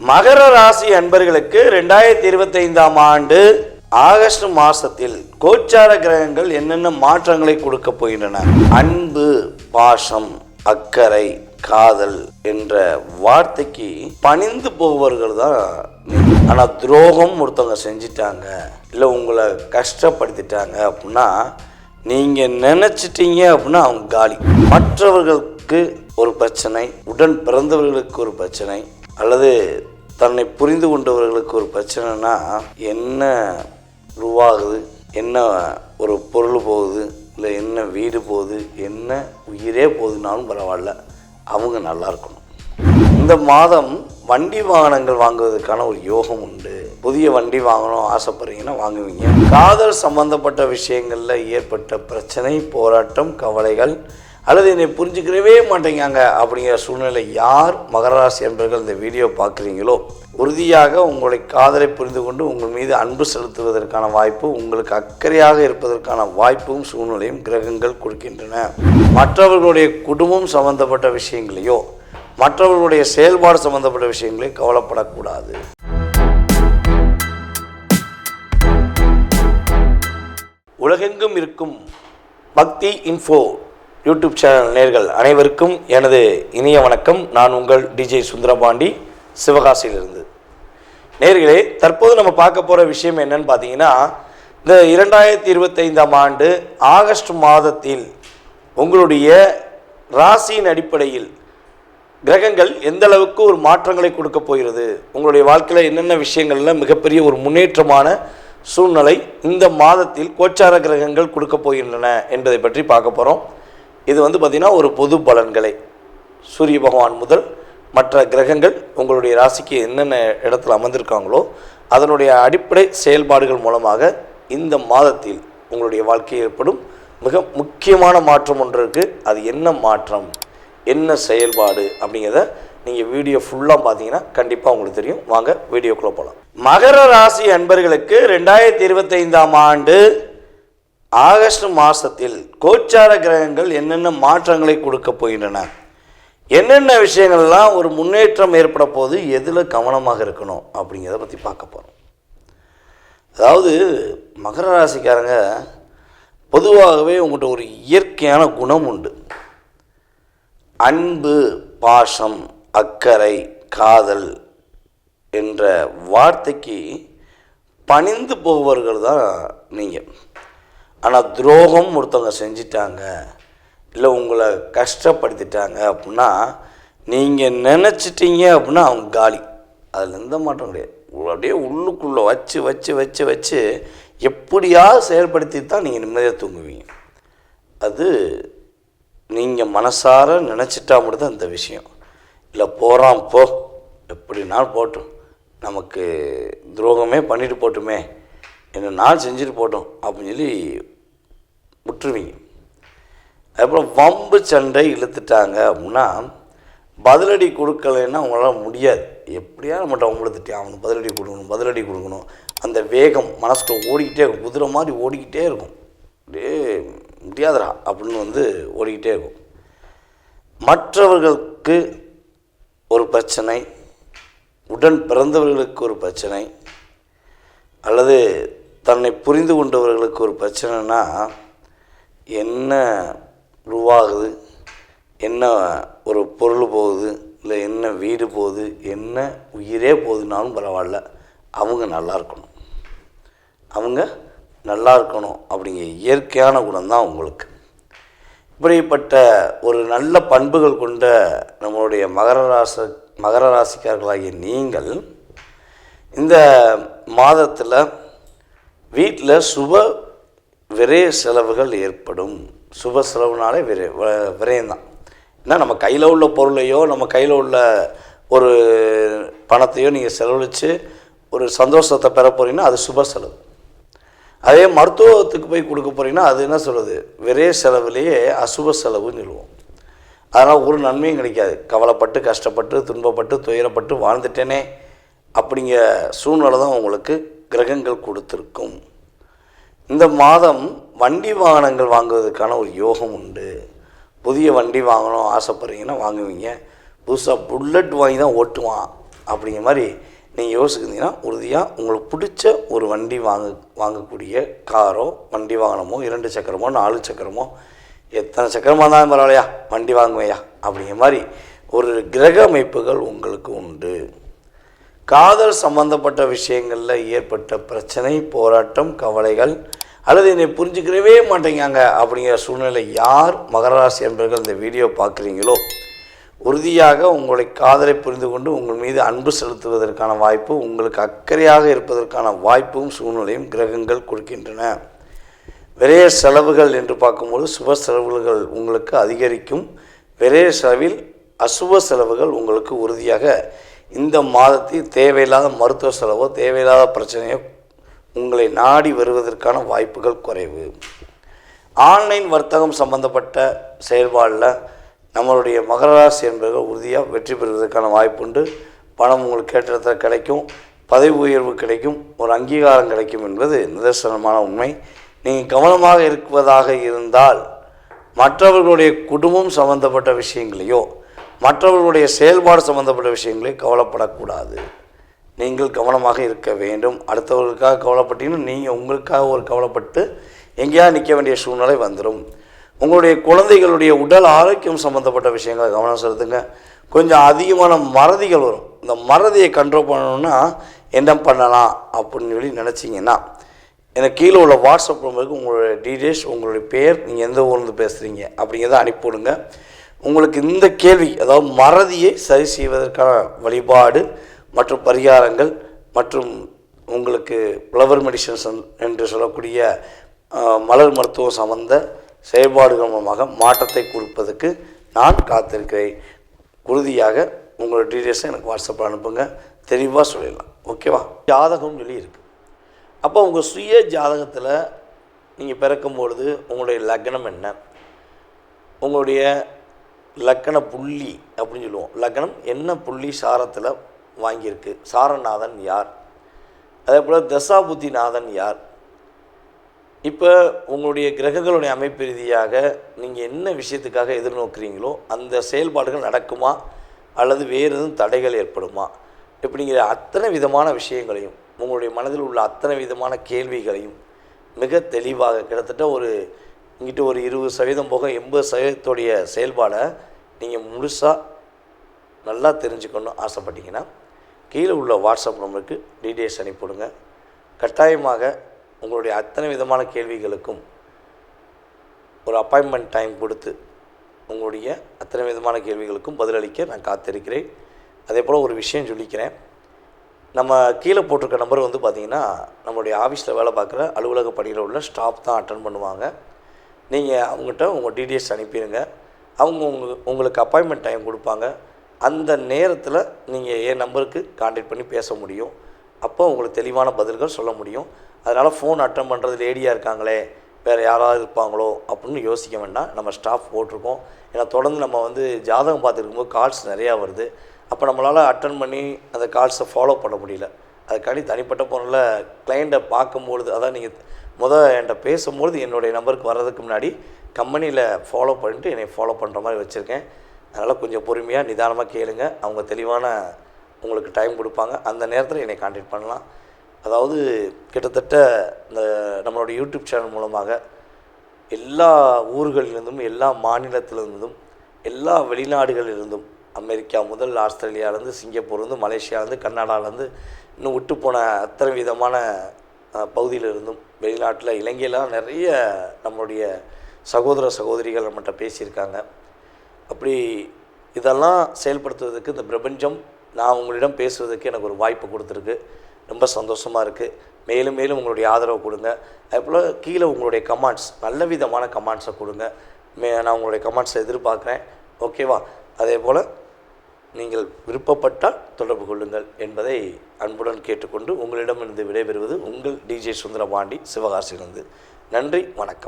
மகர ராசி அன்பர்களுக்கு ரெண்டாயிரத்தி இருபத்தைந்தாம் ஆண்டு ஆகஸ்ட் மாசத்தில் கோச்சார கிரகங்கள் என்னென்ன மாற்றங்களை கொடுக்க போகின்றன? அன்பு பாசம் அக்கறை காதல் என்ற வார்த்தைக்கு பணிந்து போபவர்கள் தான் ஆனால் துரோகம் ஒருத்தவங்க செஞ்சிட்டாங்க இல்லை உங்களை கஷ்டப்படுத்திட்டாங்க அப்படின்னா நீங்க நினைச்சிட்டீங்க அப்படின்னா அவங்க காலி. மற்றவர்களுக்கு ஒரு பிரச்சனை உடன் பிறந்தவர்களுக்கு ஒரு பிரச்சனை அல்லது தன்னை புரிந்து கொண்டவர்களுக்கு ஒரு பிரச்சனைனா என்ன உருவாகுது? என்ன ஒரு பொருள் போகுது? இல்லை என்ன வீடு போகுது? என்ன உயிரே போகுதுனாலும் பரவாயில்ல. அவங்க நல்லா இருக்கணும். இந்த மாதம் வண்டி வாகனங்கள் வாங்குவதற்கான ஒரு யோகம் உண்டு. புதிய வண்டி வாங்கணும் ஆசைப்படுறீங்கன்னா வாங்குவீங்க. காதல் சம்பந்தப்பட்ட விஷயங்களில் ஏற்பட்ட பிரச்சனை போராட்டம் கவலைகள் அல்லது என்னை புரிஞ்சுக்கிறவே மாட்டேங்காங்க அப்படிங்கிற சூழ்நிலை யார் மகராசி என்பர்கள் இந்த வீடியோ பார்க்குறீங்களோ உறுதியாக உங்களுடைய காதலை புரிந்து கொண்டு உங்கள் மீது அன்பு செலுத்துவதற்கான வாய்ப்பு உங்களுக்கு அக்கறையாக இருப்பதற்கான வாய்ப்பும் சூழ்நிலையும் கிரகங்கள் கொடுக்கின்றன. மற்றவர்களுடைய குடும்பம் சம்பந்தப்பட்ட விஷயங்களையோ மற்றவர்களுடைய செயல்பாடு சம்பந்தப்பட்ட விஷயங்களையும் கவலைப்படக்கூடாது. உலகெங்கும் இருக்கும் பக்தி இன்ஃபோ யூடியூப் சேனல் நேர்கள் அனைவருக்கும் எனது இனிய வணக்கம். நான் உங்கள் டிஜே சுந்தரபாண்டி சிவகாசியிலிருந்து. நேர்களே தற்போது நம்ம பார்க்க போகிற விஷயம் என்னன்னு பார்த்தீங்கன்னா இந்த இரண்டாயிரத்தி இருபத்தைந்தாம் ஆண்டு ஆகஸ்ட் மாதத்தில் உங்களுடைய ராசியின் அடிப்படையில் கிரகங்கள் எந்த அளவுக்கு ஒரு மாற்றங்களை கொடுக்க போகிறது? உங்களுடைய வாழ்க்கையில் என்னென்ன விஷயங்கள்ல மிகப்பெரிய ஒரு முன்னேற்றமான சூழ்நிலை இந்த மாதத்தில் கோச்சார கிரகங்கள் கொடுக்க போகின்றன என்பதை பற்றி பார்க்க போகிறோம் இது வந்து பார்த்திங்கன்னா ஒரு பொது பலன்களை. சூரிய பகவான் முதல் மற்ற கிரகங்கள் உங்களுடைய ராசிக்கு என்னென்ன இடத்துல அமர்ந்திருக்காங்களோ அதனுடைய அடிப்படை செயல்பாடுகள் மூலமாக இந்த மாதத்தில் உங்களுடைய வாழ்க்கையில் ஏற்படும் மிக முக்கியமான மாற்றம் ஒன்று இருக்குது அது என்ன மாற்றம்? என்ன செயல்பாடு? அப்படிங்கிறத நீங்கள் வீடியோ ஃபுல்லாக பார்த்தீங்கன்னா கண்டிப்பாக உங்களுக்கு தெரியும். வாங்க வீடியோக்குள்ளே போகலாம் மகர ராசி அன்பர்களுக்கு ரெண்டாயிரத்தி இருபத்தைந்தாம் ஆண்டு ஆகஸ்ட் மாதத்தில் கோச்சார கிரகங்கள் என்னென்ன மாற்றங்களை கொடுக்க போகின்றன? என்னென்ன விஷயங்கள்லாம் ஒரு முன்னேற்றம் ஏற்பட போது எதில் கவனமாக இருக்கணும் அப்படிங்கிறத பற்றி பார்க்க போகிறோம் அதாவது மகர ராசிக்காரங்க பொதுவாகவே உங்கள்கிட்ட ஒரு இயற்கையான குணம் உண்டு. அன்பு பாசம் அக்கறை காதல் என்ற வார்த்தைக்கு பணிந்து போபவர்கள் தான் நீங்கள் ஆனால் துரோகம் ஒருத்தவங்க செஞ்சிட்டாங்க இல்லை உங்களை கஷ்டப்படுத்திட்டாங்க அப்படின்னா நீங்கள் நினச்சிட்டீங்க அப்படின்னா அவங்க காலி. அதில் எந்த மாற்றம் கிடையாது. அப்படியே உள்ளுக்குள்ளே வச்சு வச்சு வச்சு வச்சு எப்படியாவது செயல்படுத்தி தான் நீங்கள் நிம்மதியாக தூங்குவீங்க. அது நீங்கள் மனசார நினச்சிட்டா மட்டும்தான் இந்த விஷயம். இல்லை போகிறான் போ எப்படினாலும் போட்டும். நமக்கு துரோகமே பண்ணிட்டு போட்டுமே. என்ன நான் செஞ்சுட்டு போட்டோம் அப்படின்னு சொல்லி விட்டுருவீங்க. அதுக்கப்புறம் வம்பு சண்டை இழுத்துட்டாங்க அப்படின்னா பதிலடி கொடுக்கலைன்னா உங்களால் முடியாது. எப்படியா நம்மகிட்ட அவங்கள திட்டி அவனுக்கு பதிலடி கொடுக்கணும் பதிலடி கொடுக்கணும். அந்த வேகம் மனசுக்குள்ள ஓடிக்கிட்டே இருக்கும். குதிரை மாதிரி ஓடிக்கிட்டே இருக்கும். அப்படியே முடியாதடா அப்படின்னு வந்து ஓடிக்கிட்டே இருக்கும். மற்றவர்களுக்கு ஒரு பிரச்சனை உடன் பிறந்தவர்களுக்கு ஒரு பிரச்சனை அல்லது தன்னை புரிந்து கொண்டவர்களுக்கு ஒரு பிரச்சனைனா என்ன உருவாகுது? என்ன ஒரு பொருள் போகுது? இல்லை என்ன வீடு போகுது? என்ன உயிரே போகுதுனாலும் பரவாயில்ல. அவங்க நல்லா இருக்கணும். அவங்க நல்லா இருக்கணும் அப்படிங்கிற இயற்கையான குணம் தான் உங்களுக்கு. இப்படிப்பட்ட ஒரு நல்ல பண்புகள் கொண்ட நம்மளுடைய மகர ராச மகர ராசிக்காரர்களாகிய நீங்கள் இந்த மாதத்தில் வீட்டில் சுப விரைய செலவுகள் ஏற்படும். சுப செலவுனாலே விரை வ- விரயம்தான். ஏன்னா நம்ம கையில் உள்ள பொருளையோ நம்ம கையில் உள்ள ஒரு பணத்தையோ நீங்கள் செலவழித்து ஒரு சந்தோஷத்தை பெற போகிறீங்கன்னா அது சுப செலவு. அதே மருத்துவத்துக்கு போய் கொடுக்க போகிறீங்கன்னா அது என்ன சொல்கிறது விரைய செலவுலேயே அசுப செலவுன்னு சொல்லுவோம். அதனால் ஒரு நன்மையும் கிடைக்காது. கவலைப்பட்டு கஷ்டப்பட்டு துன்பப்பட்டு துயரப்பட்டு வாழ்ந்துட்டேனே அப்படிங்கிற சூழ்நிலை தான் உங்களுக்கு கிரகங்கள் கொடுத்துருக்கும். இந்த மாதம் வண்டி வாகனங்கள் வாங்குவதற்கான ஒரு யோகம் உண்டு. புதிய வண்டி வாங்கணும் ஆசைப்படுறீங்கன்னா வாங்குவீங்க. புதுசாக புல்லட் வாங்கி தான் ஓட்டுவான் அப்படிங்கிற மாதிரி நீங்கள் யோசிக்கிறீங்கன்னா உறுதியாக உங்களுக்கு பிடிச்ச ஒரு வண்டி வாங்க வாங்கக்கூடிய காரோ வண்டி வாகனமோ இரண்டு சக்கரமோ நாலு சக்கரமோ எத்தனை சக்கரமாக இருந்தாலும் பரவாயில்லையா? வண்டி வாங்குவையா? அப்படிங்கிற மாதிரி ஒரு கிரக அமைப்புகள் உங்களுக்கு உண்டு. காதல் சம்பந்தப்பட்ட விஷயங்களில் ஏற்பட்ட பிரச்சனை போராட்டம் கவலைகள் அல்லது என்னை புரிஞ்சுக்கிறவே மாட்டேங்காங்க அப்படிங்கிற சூழ்நிலை யார் மகராசி என்பர்கள் இந்த வீடியோ பார்க்குறீங்களோ உறுதியாக உங்களை காதலை புரிந்து கொண்டு உங்கள் மீது அன்பு செலுத்துவதற்கான வாய்ப்பு உங்களுக்கு அக்கறையாக இருப்பதற்கான வாய்ப்பும் சூழ்நிலையும் கிரகங்கள் கொடுக்கின்றன. விரைய செலவுகள் என்று பார்க்கும்போது சுப செலவுகள் உங்களுக்கு அதிகரிக்கும். விரைய செலவில் அசுப செலவுகள் உங்களுக்கு உறுதியாக இந்த மாதத்தில் தேவையில்லாத மருத்துவ செலவோ தேவையில்லாத பிரச்சனையோ உங்களை நாடி வருவதற்கான வாய்ப்புகள் குறைவு. ஆன்லைன் வர்த்தகம் சம்பந்தப்பட்ட செயல்பாடில் நம்மளுடைய மகர ராசி என்பவர்கள் உறுதியாக வெற்றி பெறுவதற்கான வாய்ப்புண்டு பணம் உங்களுக்கு கேட்டதை கிடைக்கும். பதவி உயர்வு கிடைக்கும். ஒரு அங்கீகாரம் கிடைக்கும் என்பது நிதர்சனமான உண்மை. நீங்கள் கவனமாக இருப்பதாக இருந்தால் மற்றவர்களுடைய குடும்பம் சம்பந்தப்பட்ட விஷயங்களையோ மற்றவர்களுடைய செயல்பாடு சம்பந்தப்பட்ட விஷயங்களை கவலைப்படக்கூடாது. நீங்கள் கவனமாக இருக்க வேண்டும். அடுத்தவர்களுக்காக கவலைப்பட்டீங்கன்னா நீங்கள் உங்களுக்காக ஒரு கவலைப்பட்டு எங்கேயாவது நிற்க வேண்டிய சூழ்நிலை வந்துடும் உங்களுடைய குழந்தைகளுடைய உடல் ஆரோக்கியம் சம்மந்தப்பட்ட விஷயங்களை கவனம் செலுத்துங்க. கொஞ்சம் அதிகமான மறதிகள் வரும். இந்த மறதியை கண்ட்ரோல் பண்ணணும்னா என்ன பண்ணலாம் அப்படின்னு சொல்லி நினச்சிங்கன்னா எனக்கு கீழே உள்ள வாட்ஸ்அப் நம்பருக்கு உங்களுடைய டீட்டெயில்ஸ் உங்களுடைய பேர் நீங்கள் எந்த ஊர்லேருந்து பேசுகிறீங்க அப்படிங்கிறத அனுப்பிவிடுங்க. உங்களுக்கு இந்த கேள்வி அதாவது மறதியை சரி செய்வதற்கான வழிபாடு மற்றும் பரிகாரங்கள் மற்றும் உங்களுக்கு ஃப்ளவர் மெடிசன்ஸ் என்று சொல்லக்கூடிய மலர் மருத்துவம் சம்பந்த செயல்பாடுகள் மூலமாக மாற்றத்தை கொடுப்பதற்கு நான் காத்திருக்கிறேன். உறுதியாக உங்களோட டீட்டெயில்ஸை எனக்கு வாட்ஸ்அப்பில் அனுப்புங்க. தெளிவாக சொல்லிடலாம். ஓகேவா ஜாதகம் சொல்லி இருக்குது அப்போ உங்கள் சுய ஜாதகத்தில் நீங்கள் பிறக்கும்பொழுது உங்களுடைய லக்னம் என்ன? உங்களுடைய லக்கண புள்ளி அப்படின்னு சொல்லுவோம். லக்கணம் என்ன புள்ளி சாரத்தில் வாங்கியிருக்கு? சாரநாதன் யார்? அதே போல் தசாபுத்தி நாதன் யார்? இப்போ உங்களுடைய கிரகங்களுடைய அமைப்பு ரீதியாக நீங்கள் என்ன விஷயத்துக்காக எதிர்நோக்குறீங்களோ அந்த செயல்பாடுகள் நடக்குமா? அல்லது வேறு எதுவும் தடைகள் ஏற்படுமா? இப்படிங்கிற அத்தனை விதமான விஷயங்களையும் உங்களுடைய மனதில் உள்ள அத்தனை விதமான கேள்விகளையும் மிக தெளிவாக கிட்டத்தட்ட ஒரு இங்கிட்டு ஒரு இருபது சதவீதம் போக எண்பது சதவீதத்துடைய செயல்பாடை நீங்கள் முழுசாக நல்லா தெரிஞ்சுக்கணும் ஆசைப்பட்டீங்கன்னா கீழே உள்ள வாட்ஸ்அப் நம்பருக்கு டீட்டெயில்ஸ் அனுப்பிவிடுங்க கட்டாயமாக உங்களுடைய அத்தனை விதமான கேள்விகளுக்கும் ஒரு அப்பாயின்மெண்ட் டைம் கொடுத்து உங்களுடைய அத்தனை விதமான கேள்விகளுக்கும் பதிலளிக்க நான் காத்திருக்கிறேன். அதே போல் ஒரு விஷயம் சொல்லிக்கிறேன். நம்ம கீழே போட்டிருக்க நம்பர் வந்து பார்த்திங்கன்னா நம்மளுடைய ஆஃபீஸில் வேலை பார்க்குற அலுவலக பணியில் உள்ள ஸ்டாஃப் தான் அட்டன் பண்ணுவாங்க. நீங்கள் அவங்ககிட்ட உங்கள் டீடைல்ஸ் அனுப்பிடுங்க அவங்க உங்கள் உங்களுக்கு அப்பாயின்மெண்ட் டைம் கொடுப்பாங்க. அந்த நேரத்தில் நீங்கள் என் நம்பருக்கு காண்டாக்ட் பண்ணி பேச முடியும். அப்போ உங்களுக்கு தெளிவான பதில்கள் சொல்ல முடியும். அதனால் ஃபோன் அட்டன் பண்ணுறது லேடியாக இருக்காங்களே வேறு யாராவது இருப்பாங்களோ அப்படின்னு யோசிக்க வேண்டாம். நம்ம ஸ்டாஃப் போட்டிருக்கோம். ஏன்னா தொடர்ந்து நம்ம வந்து ஜாதகம் பார்த்துருக்கும்போது கால்ஸ் நிறையா வருது. அப்போ நம்மளால் அட்டன் பண்ணி அந்த கால்ஸை ஃபாலோ பண்ண முடியல. அதுக்காண்டி தனிப்பட்ட போனில் கிளைண்ட்டை பார்க்கும்பொழுது அதான் நீங்கள் முதல் என்கிட்ட பேசும்பொழுது என்னுடைய நம்பருக்கு வர்றதுக்கு முன்னாடி கம்பெனியில் ஃபாலோ பண்ணிட்டு என்னை ஃபாலோ பண்ணுற மாதிரி வச்சுருக்கேன். அதனால் கொஞ்சம் பொறுமையாக நிதானமாக கேளுங்க. அவங்க தெளிவான உங்களுக்கு டைம் கொடுப்பாங்க. அந்த நேரத்தில் என்னை காண்டாக்ட் பண்ணலாம். அதாவது கிட்டத்தட்ட இந்த நம்மளோட யூடியூப் சேனல் மூலமாக எல்லா ஊர்களிலிருந்தும் எல்லா மாநிலத்திலிருந்தும் எல்லா வெளிநாடுகளிலிருந்தும் அமெரிக்கா முதல் ஆஸ்திரேலியாவிலேருந்து சிங்கப்பூர்லேருந்து மலேசியாவிலேருந்து கர்நாடகாவிலேருந்து இன்னும் விட்டு போன அத்தனை விதமான பகுதியிலிருந்தும் வெளிநாட்டில் இலங்கையிலாம் நிறைய நம்மளுடைய சகோதர சகோதரிகள் நம்மகிட்ட பேசியிருக்காங்க. அப்படி இதெல்லாம் செயல்படுத்துவதற்கு இந்த பிரபஞ்சம் நான் உங்களிடம் பேசுவதற்கு எனக்கு ஒரு வாய்ப்பு கொடுத்துருக்கு. ரொம்ப சந்தோஷமாக இருக்குது மேலும் மேலும் உங்களுடைய ஆதரவு கொடுங்க. அதே போல் கீழே உங்களுடைய கமெண்ட்ஸ் நல்ல விதமான கமெண்ட்ஸை கொடுங்க. மே நான் உங்களுடைய கமெண்ட்ஸை எதிர்பார்க்குறேன். ஓகேவா அதே போல் நீங்கள் விருப்பப்பட்டால் தொடர்பு கொள்ளுங்கள் என்பதை அன்புடன் கேட்டுக்கொண்டு உங்களிடமிருந்து விடைபெறுவது உங்கள் டிஜே சுந்தரபாண்டி சிவகாசியிலிருந்து. நன்றி வணக்கம்.